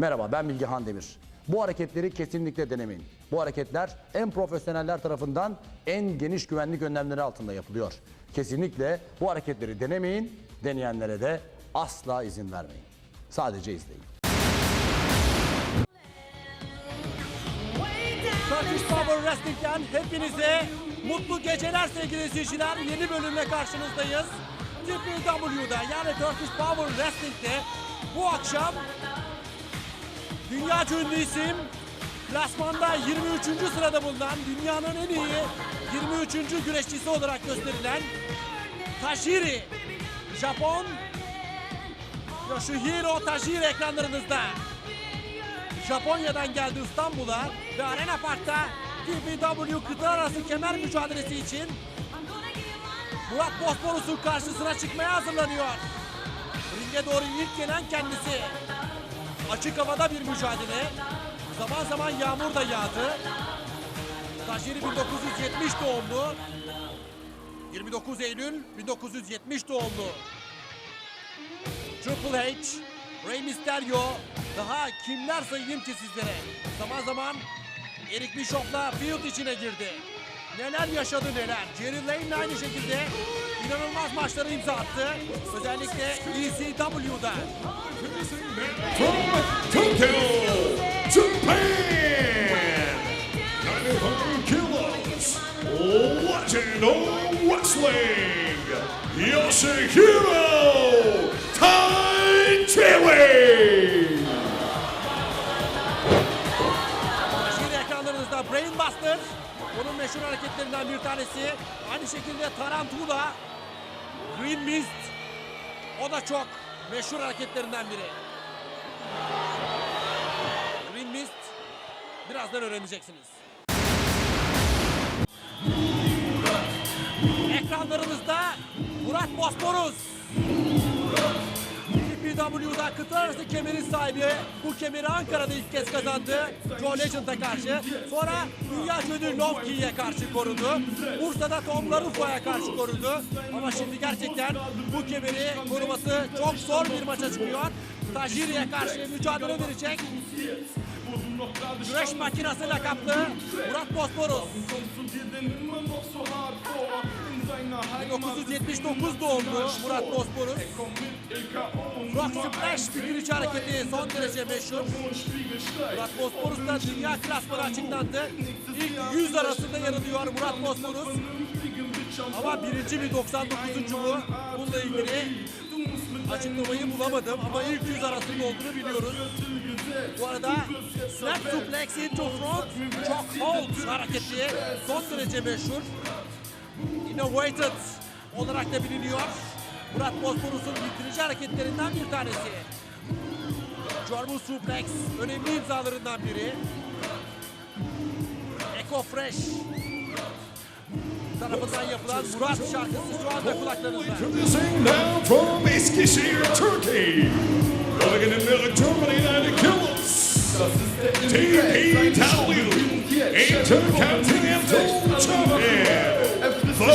Merhaba ben Bilgehan Demir. Bu hareketleri kesinlikle denemeyin. Bu hareketler en profesyoneller tarafından en geniş güvenlik önlemleri altında yapılıyor. Kesinlikle bu hareketleri denemeyin, deneyenlere de asla izin vermeyin. Sadece izleyin. Turkish Power Wrestling'den hepinize mutlu geceler sevgili izleyiciler. Yeni bölümle karşınızdayız. TPW'da yani Turkish Power Wrestling'de bu akşam dünya ünlü isim klasmanda 23. sırada bulunan dünyanın en iyi 23. güreşçisi olarak gösterilen Tajiri Japon Yoshihiro Tajiri ekranlarınızda. Japonya'dan geldi İstanbul'a ve Arena Park'ta TPW kıta arası kemer mücadelesi için Murat Bosporus'un karşısına çıkmaya hazırlanıyor. Ringe doğru ilk gelen kendisi. Açık havada bir mücadele. Zaman zaman yağmur da yağdı. Tajiri 1970 doğumlu. 29 Eylül 1970 doğumlu. Triple H, Rey Mysterio, daha kimler sayayım ki sizlere? Zaman zaman Eric Bischoff'la feud içine girdi. Neler yaşadı neler. Jerry Lane'le aynı şekilde inanılmaz maçları imza attı. Özellikle ECW'da. from Tokyo, Japan. 95 kilos, legend of wrestling, Yoshihiro Taichiri. Şimdi ekranlarınızda Brainbuster. Onun meşhur hareketlerinden bir tanesi. Aynı şekilde Tarantula. Green Mist. O da çok meşhur hareketlerinden biri. Green Mist. Birazdan öğreneceksiniz. Ekranlarınızda Murat Bosporus. TPW'da kıta arası kemerin sahibi bu kemeri Ankara'da ilk kez kazandı. Joe Legend'a karşı. Sonra dünya ünlü Lovki'ye karşı korudu. Bursa'da Tom Larufo'ya karşı korudu. Ama şimdi gerçekten bu kemeri koruması çok zor bir maça çıkıyor. Tajiri'ye karşı mücadele verecek. Güreş makinası lakaplı Murat Bosporus. 1979 doğumlu Murat Bosporus. Rock Splash bitirici hareketi son derece meşhur. Murat Bosporus da dünya klasmanı açıklandı. İlk 100 arasında yer alıyor Murat Bosporus. Ama birinci mi 99. mu? Bununla ilgili açıklamayı bulamadım ama ilk 100 arasında olduğunu biliyoruz. Bu arada Snap Suplex into Front çok hold hareketi son derece meşhur. Innovated olarak da biliniyor. Murat Bosporus'un bitirici hareketlerinden bir tanesi. German Suplex önemli imzalarından biri. Eco Fresh tarafından yapılan Murat şarkısı şu anda kulaklarınızda. From Eskişehir, Turkey. Living in the middle of Germany, 90 kilos. TPW, Intercontinental Champion. The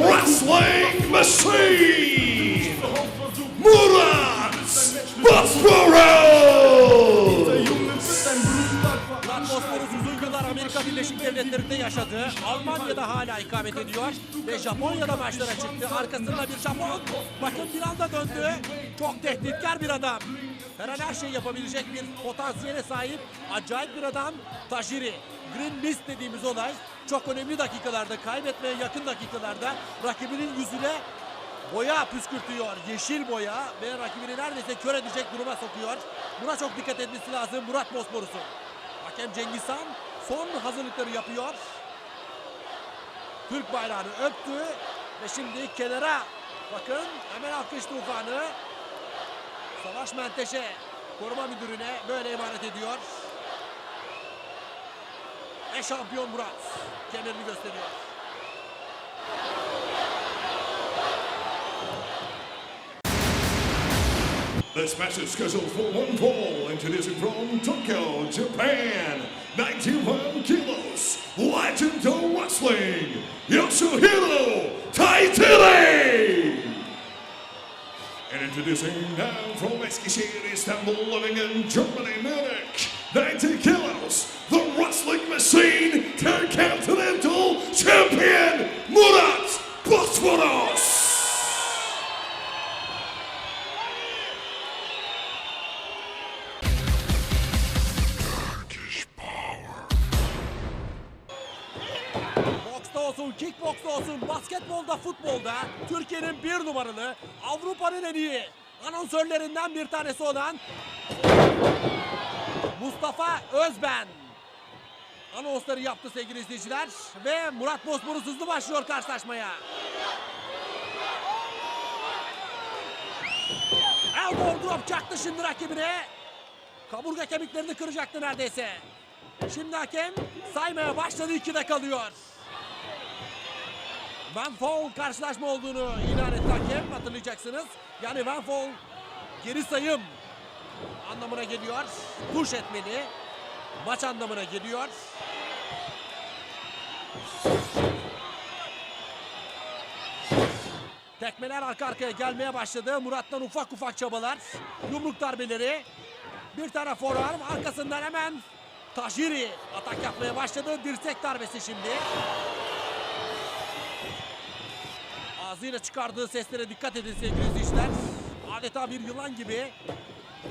Wrestling Machine. Murat Bosporus. Murat Bosporus uzun yıllar Amerika Birleşik Devletleri'nde yaşadı. Almanya'da hala ikamet ediyor ve Japonya'da maçlara çıktı. Arkasında bir Japon. Bakın bir anda döndü. Çok tehditkar bir adam. Her an her şey yapabilecek bir potansiyele sahip acayip bir adam Tajiri. Green Mist dediğimiz olay çok önemli dakikalarda, kaybetmeye yakın dakikalarda rakibinin yüzüne boya püskürtüyor. Yeşil boya ve rakibini neredeyse kör edecek duruma sokuyor. Buna çok dikkat etmesi lazım Murat Bosporus'un. Hakem Cengiz Han son hazırlıkları yapıyor. Türk bayrağını öptü ve şimdi kenara bakın hemen alkış tufanı. Savaş Menteşe koruma müdürüne böyle emanet ediyor. Murat gösteriyor. This match is scheduled for one fall. Introducing from Tokyo, Japan, 91 kilos, legend of wrestling, Yoshihiro Taitiri. And Introducing now from Eskişehir, Istanbul, living in Germany, Munich, 90 kilos, the wrestling machine, Intercontinental Champion, Murat Bosforos. Boksta olsun, kickboksta olsun, basketbolda, futbolda Türkiye'nin bir numaralı, Avrupa'nın en iyi anonsörlerinden bir tanesi olan Mustafa Özben. Anonsları yaptı sevgili izleyiciler ve Murat Bozburuz hızlı başlıyor karşılaşmaya. Elbow drop çaktı şimdi rakibine. Kaburga kemiklerini kıracaktı neredeyse. Şimdi hakem saymaya başladı. 2'de kalıyor. Van Foul karşılaşma olduğunu ilan etti hakem hatırlayacaksınız. Yani Van Foul geri sayım anlamına geliyor. Tuş etmeli. Maç anlamına geliyor. Tekmeler arka arkaya gelmeye başladı. Murat'tan ufak ufak çabalar. Yumruk darbeleri. Bir tane forearm arkasından hemen Tajiri atak yapmaya başladı. Dirsek darbesi şimdi. Ağzıyla çıkardığı seslere dikkat edin sevgili izleyiciler. Adeta bir yılan gibi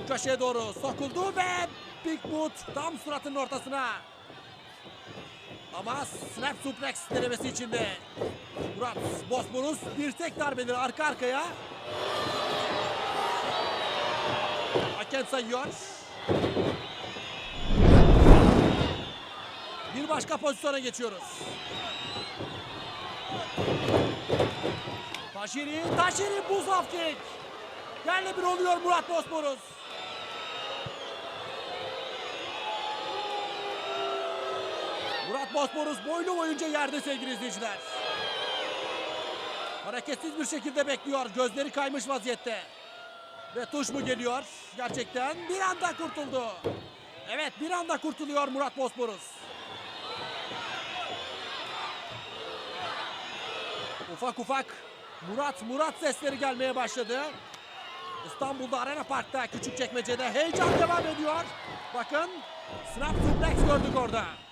köşeye doğru sokuldu ve Big Boot tam suratının ortasına. Ama snap suplex denemesi içinde. Murat Bosporus dirsek darbeleri arka arkaya. Hakem sayıyor. Bir başka pozisyona geçiyoruz. Taşiri, Taşiri buz kick. Yerle bir oluyor Murat Bosporus. Murat Bosporus boylu boyunca yerde sevgili izleyiciler. Hareketsiz bir şekilde bekliyor. Gözleri kaymış vaziyette. Ve tuş mu geliyor? Gerçekten bir anda kurtuldu. Evet bir anda kurtuluyor Murat Bosporus. Ufak ufak Murat Murat sesleri gelmeye başladı. İstanbul'da Arena Park'ta küçük çekmecede heyecan devam ediyor. Bakın snap suplex gördük orada.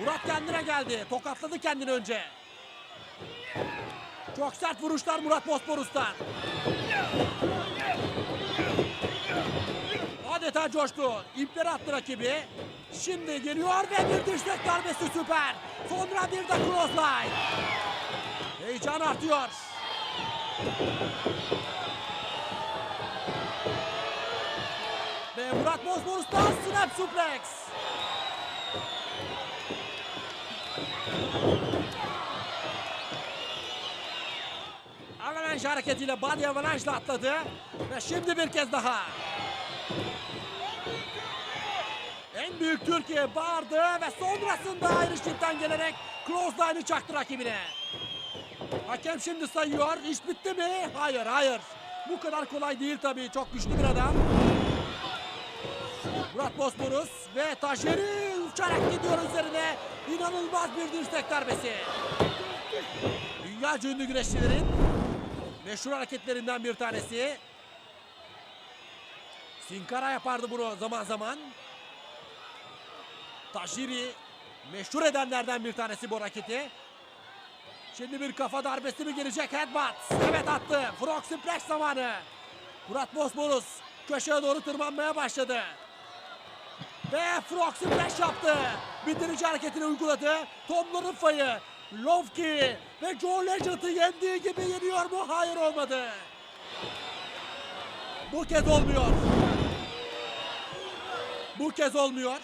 Murat kendine geldi. Tokatladı kendini önce. Çok sert vuruşlar Murat Bosporus'tan. Adeta coştu. İpleri attı rakibi. Şimdi geliyor ve bir dirsek darbesi süper. Sonra bir de crossline. Heyecan artıyor. Ve Murat Bozborus'tan snap suplex. Avalanche hareketiyle body avalanche atladı. Ve şimdi bir kez daha. En büyük Türkiye bağırdı ve sonrasında Irish Whip'ten gelerek closeline'ı çaktı rakibine. Hakem şimdi sayıyor. İş bitti mi? Hayır, hayır. Bu kadar kolay değil tabii. Çok güçlü bir adam. Murat Bosporus ve Taşeri uçarak gidiyor üzerine. İnanılmaz bir dirsek darbesi. Dünya ünlü güreşçilerin meşhur hareketlerinden bir tanesi. Sinkara yapardı bunu zaman zaman. Taşiri meşhur edenlerden bir tanesi bu hareketi. Şimdi bir kafa darbesi mi gelecek headbutt? Evet attı. Frog suplex zamanı. Murat Bosporus köşeye doğru tırmanmaya başladı. Ve frog suplex yaptı. Bitirici hareketini uyguladı. Tomların fayı. Lovki ve Joe Legend'ı yendiği gibi yeniyor mu? Hayır olmadı. Bu kez olmuyor. Bu kez olmuyor.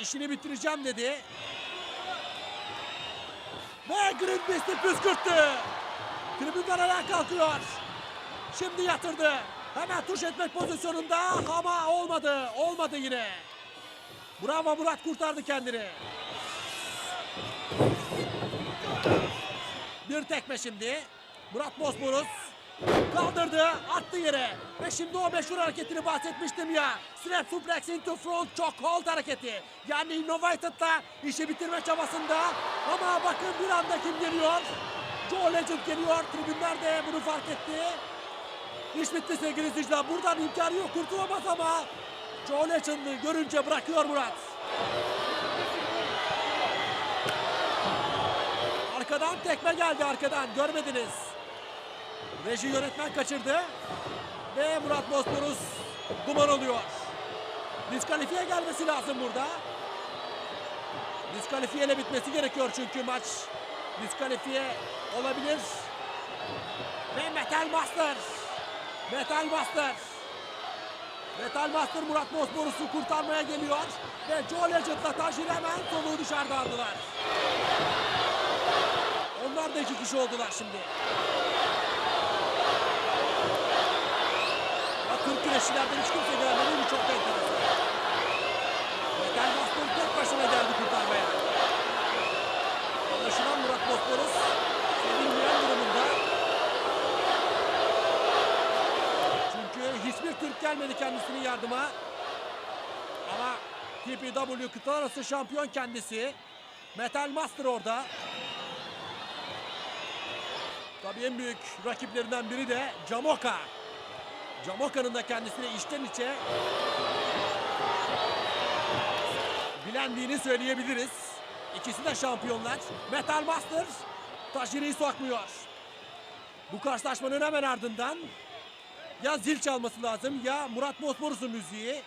İşini bitireceğim dedi. Ve Green Beast'i püskürttü. Tribünden ayağa kalkıyor. Şimdi yatırdı. Hemen tuş etmek pozisyonunda ama olmadı. Olmadı yine. Bravo Murat kurtardı kendini. Bir tekme şimdi. Murat Bosporus kaldırdı, attı yere. Ve şimdi o meşhur hareketini bahsetmiştim ya. Snap suplex into front choke hold hareketi. Yani Innovated'da işi bitirme çabasında. Ama bakın bir anda kim geliyor? Joe Legend geliyor. Tribünler de bunu fark etti. İş bitti sevgili izleyiciler. Buradan imkanı yok. Kurtulamaz ama Joe Legend'ı görünce bırakıyor Murat. Arkadan tekme geldi arkadan. Görmediniz. Reji yönetmen kaçırdı. Ve Murat Bosporus duman oluyor. Diskalifiye gelmesi lazım burada. Diskalifiyeyle bitmesi gerekiyor çünkü maç diskalifiye olabilir. Ve Metal Master. Metal Master. Metal Master Murat Bosporus'u kurtarmaya geliyor. Ve Joe Legend'la Tajir hemen soluğu dışarıda aldılar. Onlar da iki kişi oldular şimdi. Ya Türk güreşçilerden hiç kimse gelmedi. Bu çok enteresan. Metal Master tek başına geldi kurtarmaya. Anlaşılan Murat Bosporus sevilmeyen durumunda. Çünkü hiçbir Türk gelmedi kendisinin yardıma. Ama TPW kıta arası şampiyon kendisi. Metal Master orada. Tabii en büyük rakiplerinden biri de Camoka. Camoka'nın da kendisine içten içe bilendiğini söyleyebiliriz. İkisi de şampiyonlar. Metal Master Tajiri'yi sokmuyor. Bu karşılaşmanın hemen ardından ya zil çalması lazım ya Murat Bosporus'un müziği.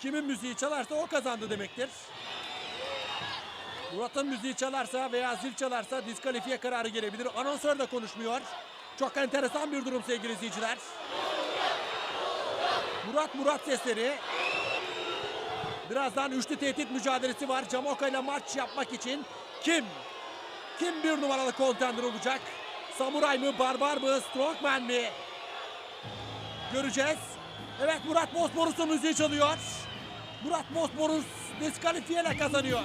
Kimin müziği çalarsa o kazandı demektir. Murat'ın müziği çalarsa veya zil çalarsa diskalifiye kararı gelebilir. Anonsör de konuşmuyor. Çok enteresan bir durum sevgili izleyiciler. Murat Murat sesleri. Birazdan üçlü tehdit mücadelesi var. Camoka ile maç yapmak için kim? Kim bir numaralı kontender olacak? Samuray mı, Barbar mı, Strongman mi? Göreceğiz. Evet Murat Bosporus'un müziği çalıyor. Murat Bosporus diskalifiyeyle kazanıyor.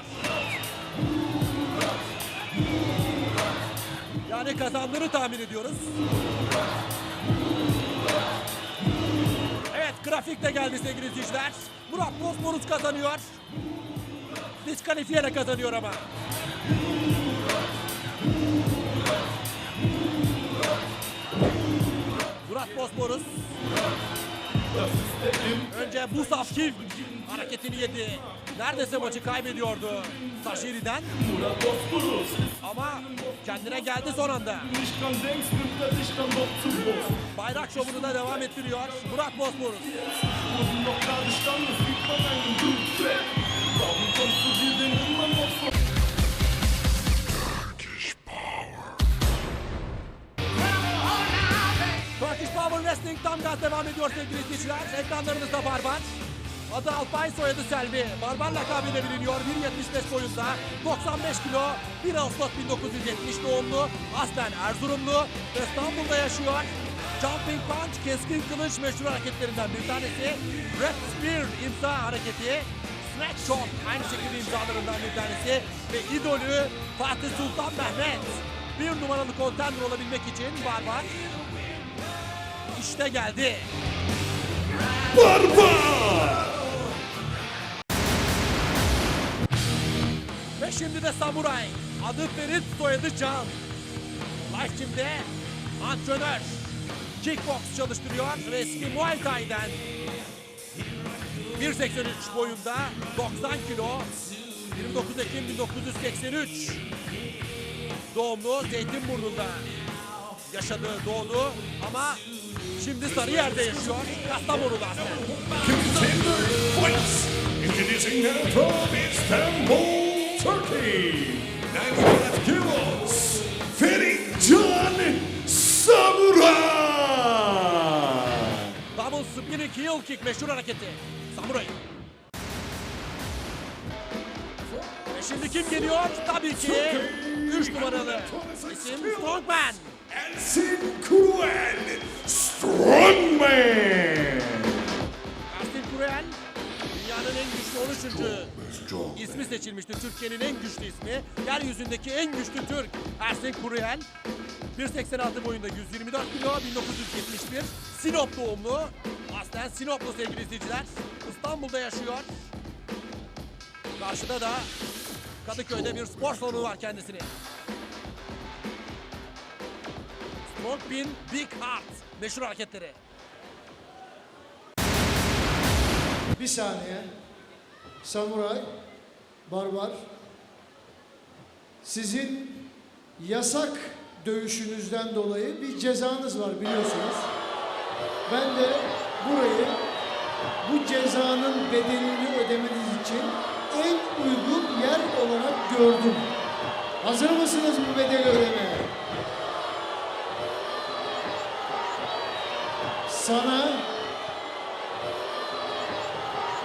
Yani kazandığını tahmin ediyoruz. Evet grafik de geldi sevgili izleyiciler. Murat Bosporus kazanıyor. Diskalifiyeyle kazanıyor ama. Murat Bosporus. Önce Busaf Kim hareketini yedi. Neredeyse maçı kaybediyordu Saşiri'den. Ama kendine geldi son anda. Bayrak şovunu da devam ettiriyor Murat Bosporus. Warum kommst du dir denn immer noch so Turkish Power Wrestling tam gaz devam ediyor sevgili izleyiciler. Ekranlarınızda Barbar. Adı Alpay soyadı Selvi. Barbar lakabıyla biliniyor. 1.75 boyunda. 95 kilo. 1 Ağustos 1970 doğumlu. Aslen Erzurumlu. İstanbul'da yaşıyor. Jumping Punch, keskin kılıç meşhur hareketlerinden bir tanesi. Red Spear imza hareketi. Snatch Shot aynı şekilde imzalarından bir tanesi. Ve idolü Fatih Sultan Mehmet. Bir numaralı kontender olabilmek için Barbar işte geldi. Barbar! Ve şimdi de Samuray. Adı Ferit, soyadı Can. Life Gym'de antrenör. Kickbox çalıştırıyor ve eski Muay Thai'den 1.83 boyunda 90 kilo 29 Ekim 1983 doğumlu Zeytinburnu'nda yaşadı doğdu ama şimdi Sarıyer'de yaşıyor Kastamonu'da! Introducing now from Istanbul, Turkey, 95 kilos, Feridjan Samuray! Double spinning heel kick meşhur hareketi. Samuray. Ve şimdi kim geliyor? Tabii ki 3 numaralı isim Strongman. Elsin Kruel, Strongman! Ersin Kurel dünyanın en güçlü 13. ismi seçilmişti. Türkiye'nin en güçlü ismi. Yeryüzündeki en güçlü Türk Ersin Kurel. 1.86 boyunda 124 kilo 1971 Sinop doğumlu. Aslen Sinoplu sevgili izleyiciler. İstanbul'da yaşıyor. Karşıda da Kadıköy'de bir spor salonu var kendisinin. Frog Pin Big Heart. Meşhur hareketleri. Bir saniye. Samuray, barbar. Sizin yasak dövüşünüzden dolayı bir cezanız var biliyorsunuz. Ben de burayı bu cezanın bedelini ödemeniz için en uygun yer olarak gördüm. Hazır mısınız bu bedeli ödemeye? Sana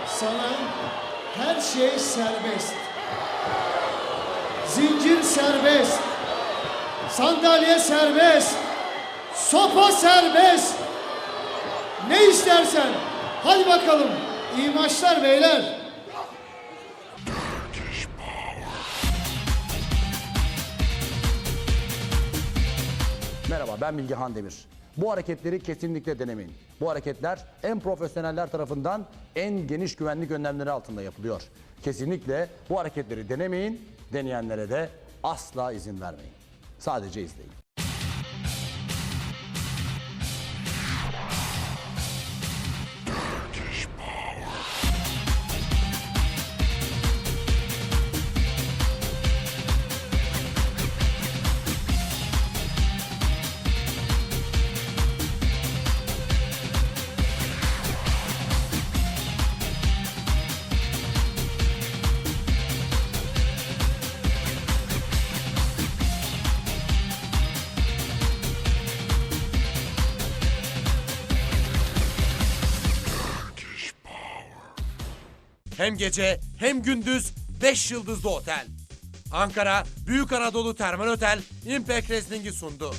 sana her şey serbest. Zincir serbest. Sandalye serbest. Sopa serbest. Ne istersen. Hadi bakalım. İyi maçlar beyler. Merhaba ben Bilgehan Demir. Bu hareketleri kesinlikle denemeyin. Bu hareketler en profesyoneller tarafından en geniş güvenlik önlemleri altında yapılıyor. Kesinlikle bu hareketleri denemeyin, deneyenlere de asla izin vermeyin. Sadece izleyin. Hem gece hem gündüz 5 yıldızlı otel. Ankara Büyük Anadolu Termal Otel Impact Wrestling'i sundu.